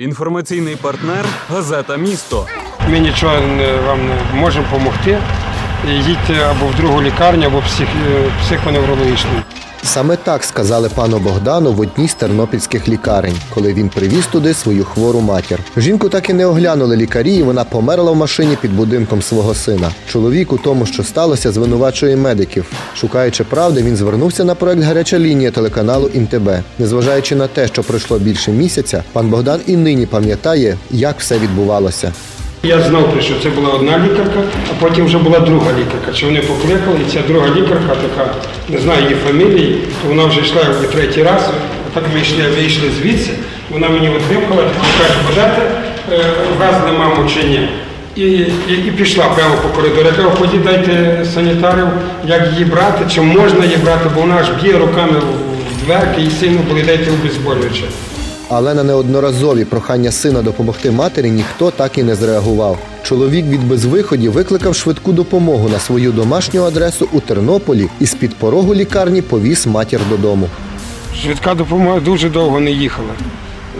Інформаційний партнер газета Місто. Ми нічого вам не можемо допомогти. Їдьте або в другу лікарню, або псих, е, психоневрологічну. Саме так сказали пану Богдану в одній з тернопільських лікарень, коли він привіз туди свою хвору матір. Жінку так і не оглянули лікарі, і вона померла в машині під будинком свого сина. Чоловік у тому, що сталося, звинувачує медиків. Шукаючи правди, він звернувся на проект Гаряча лінія телеканалу ІНТБ. Незважаючи на те, що пройшло більше місяця, пан Богдан і нині пам'ятає, як все відбувалося. Я знав, що це була одна лікарка, а потім вже була друга лікарка. Чи вони покликали, і ця друга лікарка, така, не знаю її фамілії, то вона вже йшла вже третій раз. Так ми йшли, вийшли звідси. Вона мені відвикала, каже, бажати, вас нема чи ні. І, і, і пішла прямо по коридору. Я кажу, ходіть, дайте санітарів, як її брати, чи можна її брати, бо вона аж б'є руками в дверки і сильно були, дайте обезболююче. Але на неодноразові прохання сина допомогти матері ніхто так і не зреагував. Чоловік від безвиходів викликав швидку допомогу на свою домашню адресу у Тернополі і з-під порогу лікарні повіз матір додому. Швидка допомога дуже довго не їхала.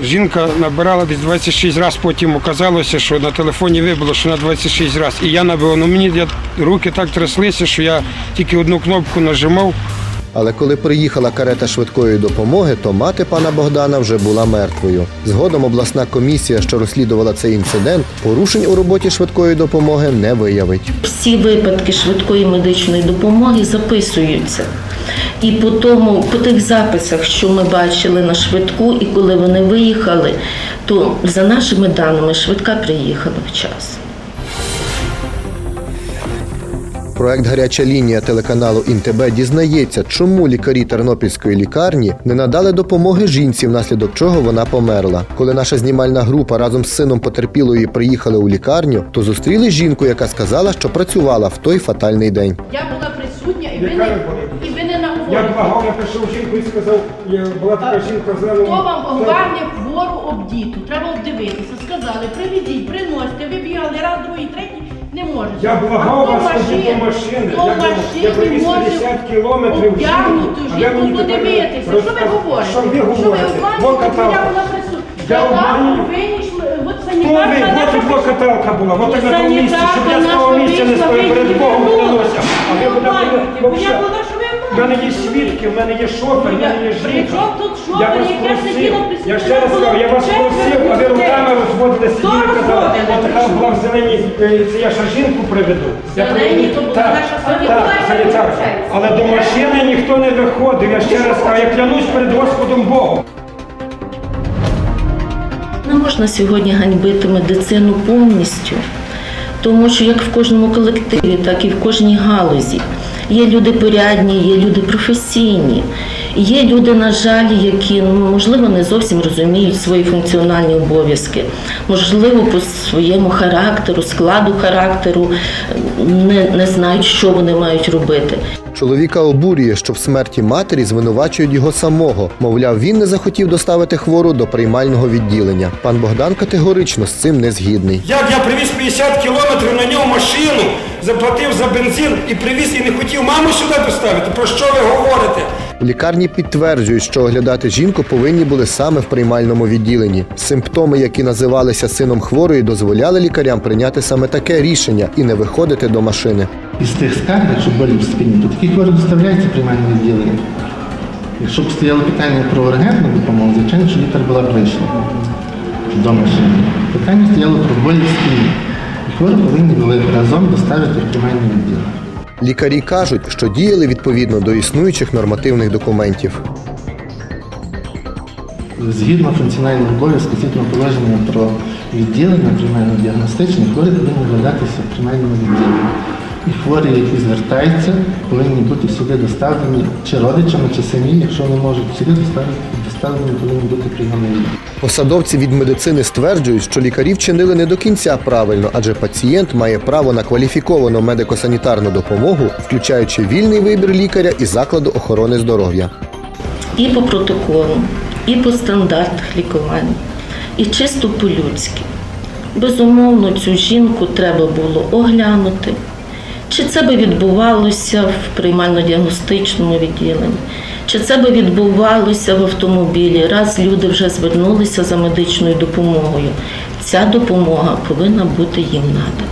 Жінка набирала десь 26 разів, потім оказалося, що на телефоні вибило, що на 26 разів. І я набив, ну мені руки так тряслися, що я тільки одну кнопку нажимав. Але коли приїхала карета швидкої допомоги, то мати пана Богдана вже була мертвою. Згодом обласна комісія, що розслідувала цей інцидент, порушень у роботі швидкої допомоги не виявить. Всі випадки швидкої медичної допомоги записуються. І по тому, по тих записах, що ми бачили на швидку, і коли вони виїхали, то за нашими даними швидка приїхала в Проект Гаряча лінія телеканалу Інтебе дізнається, чому лікарі Тернопільської лікарні не надали допомоги жінці, внаслідок чого вона померла. Коли наша знімальна група разом з сином потерпілої приїхали у лікарню, то зустріли жінку, яка сказала, що працювала в той фатальний день. Я була присутня і ви не, і ви не Я наговорили. благав, я прийшов жінку і сказав, я- була така жінка з Хто вам оглавне хвору обдіту? Треба обдивитися. Сказали, приведіть, приносьте, ви бігали раз, другий, третій, не може. Я благав вас ходіть до машин- машини. Хто Я машини я привіз може 50 кілометрів обтягнуту жінку, а ви жінку мені тепер подивитися? Що ви розказуєте. говорите? Що ви Що ви говорите? обманюєте? Во Я була присутня. Я обманюю? вийшли, от Хто санітарка ви? наша От тут каталка була, от так на тому місці, щоб я з того місця не стою, перед Богом клянуся. А ви обманюєте, я була, що ви В мене є свідки, в мене є шофер, в мене є жінка. тут Я шофер, вас просив, я ще раз кажу, я вас просив, а ви руками розводили Хто сиділи, казали, розводили? от така була в зелені, е, це я ще жінку приведу. Я Зелені, приведу. то була Так, наша так, санітарка, санітарка. Але до машини ніхто не виходив, я ще раз кажу, я клянусь перед Господом Богом. Не можна сьогодні ганьбити медицину повністю, тому що як в кожному колективі, так і в кожній галузі є люди порядні, є люди професійні, є люди, на жаль, які ну, можливо не зовсім розуміють свої функціональні обов'язки, можливо, по своєму характеру, складу характеру не, не знають, що вони мають робити. Чоловіка обурює, що в смерті матері звинувачують його самого. Мовляв, він не захотів доставити хвору до приймального відділення. Пан Богдан категорично з цим не згідний. Як я привіз 50 кілометрів на нього машину, заплатив за бензин і привіз і не хотів маму сюди доставити. Про що ви говорите? Лікарні підтверджують, що оглядати жінку повинні були саме в приймальному відділенні. Симптоми, які називалися сином хворої, дозволяли лікарям прийняти саме таке рішення і не виходити до машини. Із тих скарг, якщо болі в спині, то такі хворі доставляються в приймальне відділення. Якщо б стояло питання про ургентну допомогу, звичайно, що лікар була б до машини. Питання стояло про болі в спині. І хворі повинні були разом доставити в приймальне відділення. Лікарі кажуть, що діяли відповідно до існуючих нормативних документів. Згідно функціонального обов'язку, згідно положення про відділення приймально-діагностичне, хворі повинні виглядатися в приймальному відділенні. І хворі, які звертаються, повинні бути сюди доставлені чи родичами, чи самі, якщо не можуть сюди доставлені, повинні бути прийомні. Посадовці від медицини стверджують, що лікарі вчинили не до кінця правильно, адже пацієнт має право на кваліфіковану медико-санітарну допомогу, включаючи вільний вибір лікаря і закладу охорони здоров'я. і по протоколу, і по стандартах лікування, і чисто по-людськи. Безумовно, цю жінку треба було оглянути. Чи це би відбувалося в приймально-діагностичному відділенні, Чи це би відбувалося в автомобілі? Раз люди вже звернулися за медичною допомогою. Ця допомога повинна бути їм надана.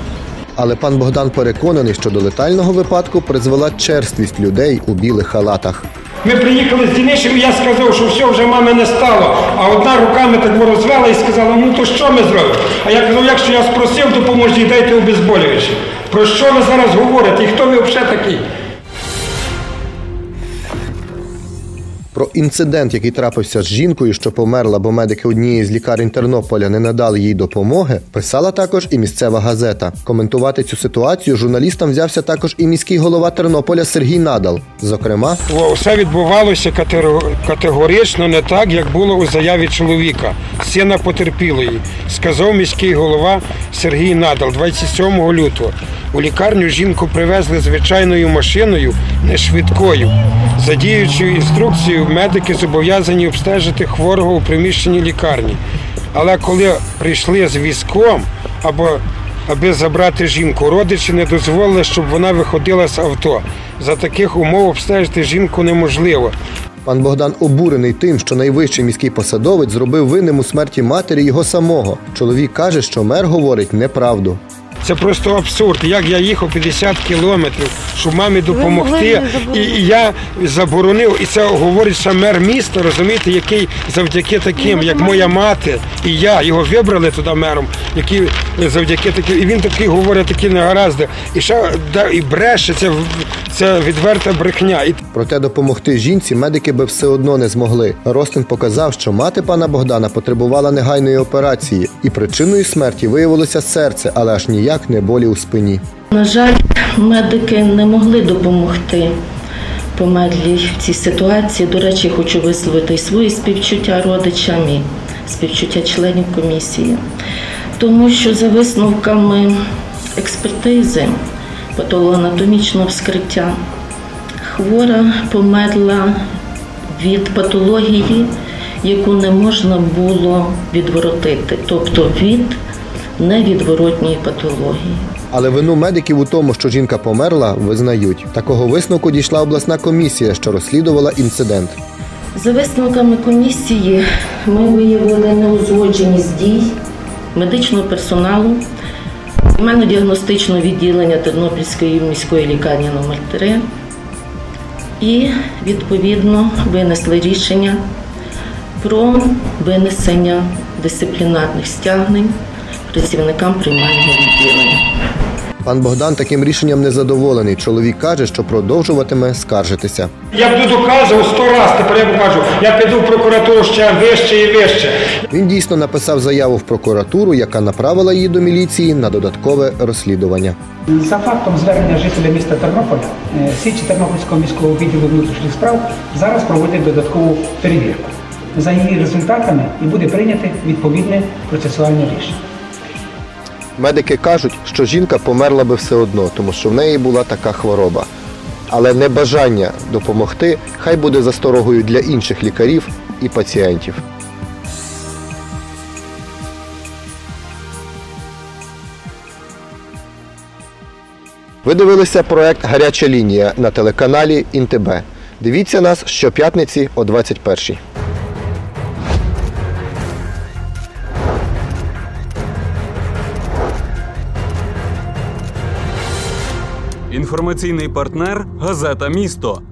Але пан Богдан переконаний, що до летального випадку призвела черствість людей у білих халатах. Ми приїхали з Дінишем, і я сказав, що все, вже мами не стало. А одна руками так розвела і сказала, ну то що ми зробимо? А я казав, якщо я спросив, допоможіть, дайте обезболюючі. Про що ви зараз говорите? І хто ви взагалі такий? Про інцидент, який трапився з жінкою, що померла, бо медики однієї з лікарень Тернополя не надали їй допомоги, писала також і місцева газета. Коментувати цю ситуацію журналістам взявся також і міський голова Тернополя Сергій Надал. Зокрема, Все відбувалося катего- категорично не так, як було у заяві чоловіка, сина потерпілої, сказав міський голова Сергій Надал 27 лютого. У лікарню жінку привезли звичайною машиною, не швидкою. За діючою інструкцією, медики зобов'язані обстежити хворого у приміщенні лікарні. Але коли прийшли з візком або аби забрати жінку, родичі не дозволили, щоб вона виходила з авто. За таких умов обстежити жінку неможливо. пан Богдан обурений тим, що найвищий міський посадовець зробив винним у смерті матері його самого. Чоловік каже, що мер говорить неправду. Це просто абсурд. Як я їхав 50 кілометрів, щоб мамі допомогти, і і я заборонив, і це говорить сам мер міста, розумієте, який завдяки таким, як моя мати і я, його вибрали туди мером, які завдяки таким, і він такий говорить такі негаразди. І ще да, і бреше, це, в- це відверта брехня. І Проте допомогти жінці медики би все одно не змогли. Ростин показав, що мати пана Богдана потребувала негайної операції, і причиною смерті виявилося серце, але аж ніяк не болі у спині. На жаль, медики не могли допомогти померлій в цій ситуації. До речі, хочу висловити і свої співчуття родичам і співчуття членів комісії, тому що за висновками експертизи патологоанатомічного вскриття хвора померла від патології, яку не можна було відворотити, тобто від невідворотньої патології. Але вину медиків у тому, що жінка померла, визнають. Такого висновку дійшла обласна комісія, що розслідувала інцидент. За висновками комісії ми виявили неузгодженість дій медичного персоналу діагностичного відділення Тернопільської міської лікарні номер 3 і відповідно винесли рішення про винесення дисциплінарних стягнень працівникам приймального відділення. Пан Богдан таким рішенням не задоволений. Чоловік каже, що продовжуватиме скаржитися. я буду доказував сто разів, тепер я покажу. Я піду в прокуратуру ще вище і вище. Він дійсно написав заяву в прокуратуру, яка направила її до міліції на додаткове розслідування. За фактом звернення жителя міста Тернополя, е, слідчі Тернопільського міського відділу внутрішніх справ зараз проводять додаткову перевірку. За її результатами і буде прийняте відповідне процесуальне рішення. Медики кажуть, що жінка померла би все одно, тому що в неї була така хвороба. Але небажання допомогти хай буде засторогою для інших лікарів і пацієнтів. Ви дивилися проект Гаряча лінія на телеканалі ІНТБ. Дивіться нас щоп'ятниці о 21-й. Інформаційний партнер газета Місто.